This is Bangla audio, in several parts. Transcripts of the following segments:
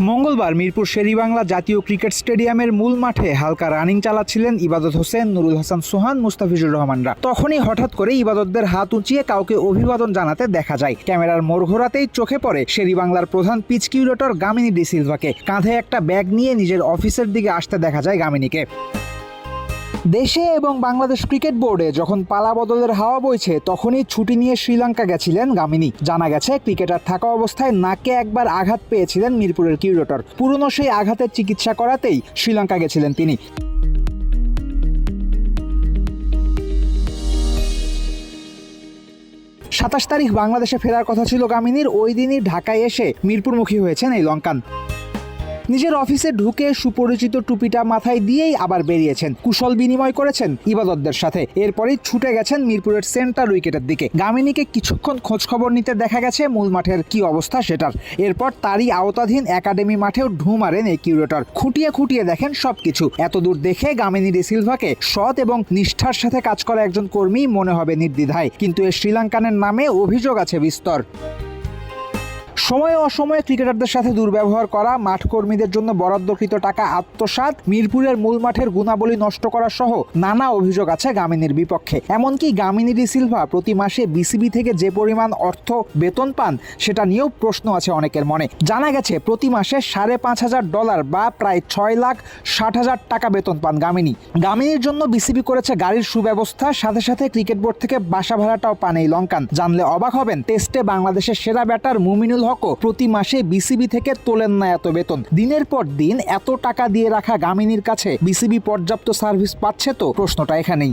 মঙ্গলবার মিরপুর শেরিবাংলা জাতীয় ক্রিকেট স্টেডিয়ামের মূল মাঠে হালকা রানিং চালাচ্ছিলেন ইবাদত হোসেন, নুরুল হাসান সোহান, মুস্তাফিজুর রহমানরা। তখনই হঠাৎ করে ইবাদতদের হাত উঁচিয়ে কাউকে অভিবাদন জানাতে দেখা যায়। ক্যামেরার মোড় ঘোরাতেই চোখে পড়ে শেরিবাংলার প্রধান পিচ কিউরেটর গামিনী ডি সিলভাকে। কাঁধে একটা ব্যাগ নিয়ে নিজের অফিসের দিকে আসতে দেখা যায় গামিনীকে। দেশে এবং বাংলাদেশ ক্রিকেট বোর্ডে যখন পালা বদলের হাওয়া বইছে, তখনই ছুটি নিয়ে শ্রীলঙ্কা গেছিলেন গামিনী। জানা গেছে, ক্রিকেটার থাকা অবস্থায় নাকে একবার আঘাত পেয়েছিলেন মিরপুরের কিউরেটর। পুরনো সেই আঘাতের চিকিৎসা করাতেই শ্রীলঙ্কা গেছিলেন তিনি। সাতাশ তারিখ বাংলাদেশে ফেরার কথা ছিল গামিনীর। ওই দিনই ঢাকায় এসে মিরপুরমুখী হয়েছেন এই লঙ্কান। নিজের অফিসে ঢুকে সুপরিচিত টুপিটা মাথায় দিয়েই আবার বেরিয়েছেন। কুশল বিনিময় করেছেন ইবাদতদের সাথে। এরপরেই ছুটে গেছেন মিরপুরের সেন্টার উইকেটের দিকে। গামিনীকে কিছুক্ষণ খোঁজ খবর নিতে দেখা গেছে মূল মাঠের কি অবস্থা সেটার। এরপর তারই আওতাধীন একাডেমি মাঠেও ঢু মারেন এই কিউরেটর। খুঁটিয়ে খুঁটিয়ে দেখেন সবকিছু। এতদূর দেখে গামিনী সিলভাকে সৎ এবং নিষ্ঠার সাথে কাজ করা একজন কর্মী মনে হবে নির্দ্বিধায়। কিন্তু এ শ্রীলঙ্কানের নামে অভিযোগ আছে বিস্তর। সময়ে অসময়ে ক্রিকেটারদের সাথে দুর্ব্যবহার করা, মাঠ কর্মীদের জন্য বরাদ্দকৃত টাকা আত্মসাৎ, মিরপুরের মূল মাঠের গুণাবলী নষ্ট করা সহ নানা অভিযোগ আছে গামিনীর বিপক্ষে। এমনকি গামিনী সিলভা প্রতি মাসে বিসিবি থেকে যে পরিমাণ অর্থ বেতন পান, সেটা নিয়েও প্রশ্ন আছে অনেকের মনে। জানা গেছে, প্রতি মাসে সাড়ে পাঁচ হাজার ডলার বা প্রায় ছয় লাখ ষাট হাজার টাকা বেতন পান গামিনী। গামিনীর জন্য বিসিবি করেছে গাড়ির সুব্যবস্থা, সাথে সাথে ক্রিকেট বোর্ড থেকে বাসা ভাড়াটাও পান এই লঙ্কান। জানলে অবাক হবেন, টেস্টে বাংলাদেশের সেরা ব্যাটার মুমিনুল হকও প্রতি মাসে বিসিবি থেকে তোলেন না এত বেতন। দিনের পর দিন এত টাকা দিয়ে রাখা গামিনীর কাছে বিসিবি পর্যাপ্ত সার্ভিস পাচ্ছে তো প্রশ্নটা এখানেই।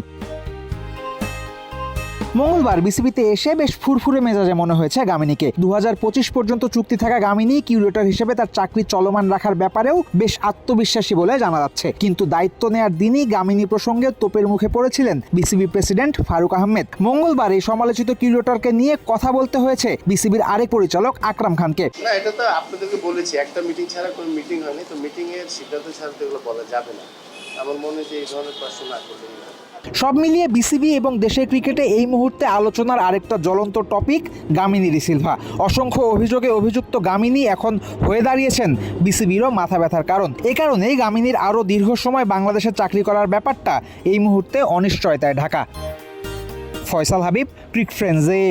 মঙ্গলবার বিসিবিতে এসে বেশ ফুরফুরে মেজাজে মনে হয়েছে গামিনীকে। দুহাজার পঁচিশ পর্যন্ত চুক্তি থাকা গামিনী কিউরেটর হিসেবে তার চাকরি চলমান রাখার ব্যাপারেও বেশ আত্মবিশ্বাসী বলে জানা যাচ্ছে। কিন্তু দায়িত্ব নেয়ার দিনই গামিনী প্রসঙ্গে তোপের মুখে পড়েছিলেন বিসিবি প্রেসিডেন্ট ফারুক আহমেদ। মঙ্গলবার এই সমালোচিত কিউরেটরকে নিয়ে কথা বলতে হয়েছে বিসিবির আরেক পরিচালক আকরাম খানকে। না, এটা তো আপনাদেরকে বলেছি, একটা মিটিং ছাড়া কোনো মিটিং হয়নি, তো মিটিং এর সিদ্ধান্ত ছাড়া তো এগুলো বলা যাবে না। আমার মনে হয় এই ধরনের প্রশ্ন না। সব মিলিয়ে বিসিবি এবং দেশের ক্রিকেটে এই মুহূর্তে আলোচনার আরেকটা জ্বলন্ত টপিক গামিনী রিসিলভা অসংখ্য অভিযোগে অভিযুক্ত গামিনী এখন হয়ে দাঁড়িয়েছেন বিসিবিরও মাথা ব্যথার কারণ। এ কারণেই গামিনীর আরও দীর্ঘ সময় বাংলাদেশে চাকরি করার ব্যাপারটা এই মুহূর্তে অনিশ্চয়তায় ঢাকা। ফয়সাল হাবিব, ক্রিক ফ্রেন্ডসে।